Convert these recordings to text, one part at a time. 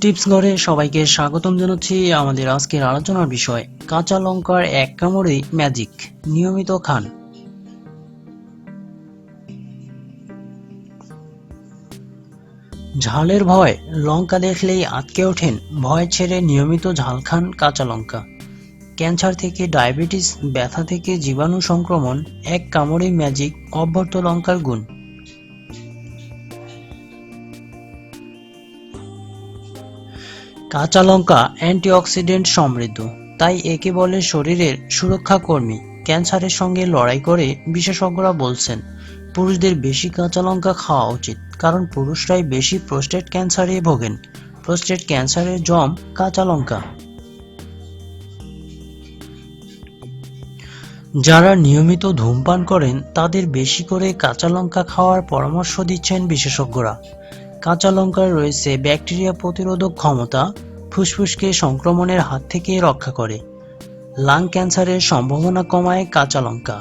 Tips ঘরে সবাইকে স্বাগতম জানাচ্ছি আমাদের আজকের আলোচনার বিষয়, কাঁচা লঙ্কার এক কামড়ে ম্যাজিক, নিয়মিত খান। ঝালের ভয়, লঙ্কা দেখলেই আটকে ওঠেন, ভয় ছেড়ে নিয়মিত ঝাল খান কাঁচা লঙ্কা। ক্যান্সার থেকে ডায়াবেটিস, ব্যথা থেকে জীবাণু সংক্রমণ, এক কামড়ে ম্যাজিক, অভ্যর্থ লঙ্কার গুণ। কাঁচা লঙ্কা অ্যান্টিঅক্সিডেন্ট সমৃদ্ধ। তাই একে বলে শরীরের সুরক্ষা কর্মী ক্যান্সারের সঙ্গে লড়াই করে বিশেষজ্ঞরা বলছেন, পুরুষদের বেশি কাঁচা লঙ্কা খাওয়া উচিত, কারণ পুরুষরাই বেশি প্রোস্টেট ক্যান্সারে ভোগেন। প্রোস্টেট ক্যান্সারের জম কাঁচা লঙ্কা। যারা নিয়মিত ধূমপান করেন, তাদের বেশি করে কাঁচা লঙ্কা খাওয়ার পরামর্শ দিচ্ছেন বিশেষজ্ঞরা। কাঁচা লঙ্কায় রয়েছে ব্যাকটেরিয়া প্রতিরোধক ক্ষমতা, ফুসফুসকে সংক্রমণের হাত থেকে রক্ষা করে। লাং ক্যান্সারের সম্ভাবনা কমায় কাঁচা লঙ্কা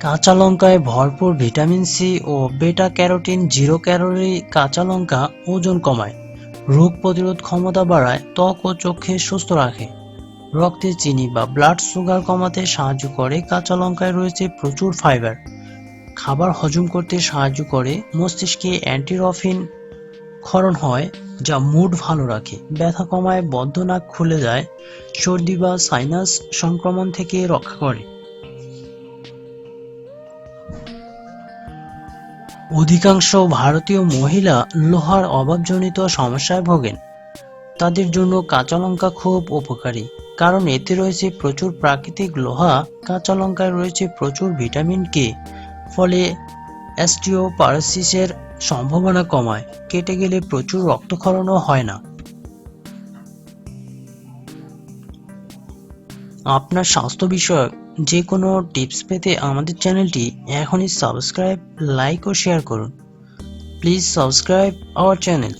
কাঁচা লঙ্কায় ভরপুর ভিটামিন সি ও বেটা ক্যারোটিন জিরো ক্যালোরি কাঁচা লঙ্কা ওজন কমায়। রোগ প্রতিরোধ ক্ষমতা বাড়ায়, ত্বক ও চোখে সুস্থ রাখে। রক্তে চিনি বা ব্লাড সুগার কমাতে সাহায্য করে কাঁচা লঙ্কায় রয়েছে প্রচুর ফাইবার খাবার হজম করতে সাহায্য করে, মস্তিষ্কে অ্যান্টিরফিন ক্ষরণ হয়, যা মুড ভালো রাখে। ব্যথা কমায়, বদ্ধ নাক খুলে যায়, সর্দি বা সাইনাস সংক্রমণ থেকে রক্ষা করে। অধিকাংশ ভারতীয় মহিলা লোহার অভাবজনিত সমস্যায় ভোগেন। তাদের জন্য কাঁচা লঙ্কা খুব উপকারী, কারণ এতে রয়েছে প্রচুর প্রাকৃতিক লোহা, কাঁচা লঙ্কায় রয়েছে প্রচুর ভিটামিন কে। ফলে অ্যাস্টিওপারসিসের সম্ভাবনা কমায়। কেটে গেলে প্রচুর রক্তক্ষরণও হয় না। আপনার স্বাস্থ্য বিষয়ক যে কোনো টিপস পেতে আমাদের চ্যানেলটি এখনই সাবস্ক্রাইব, লাইক ও শেয়ার করুন। Please subscribe our channel.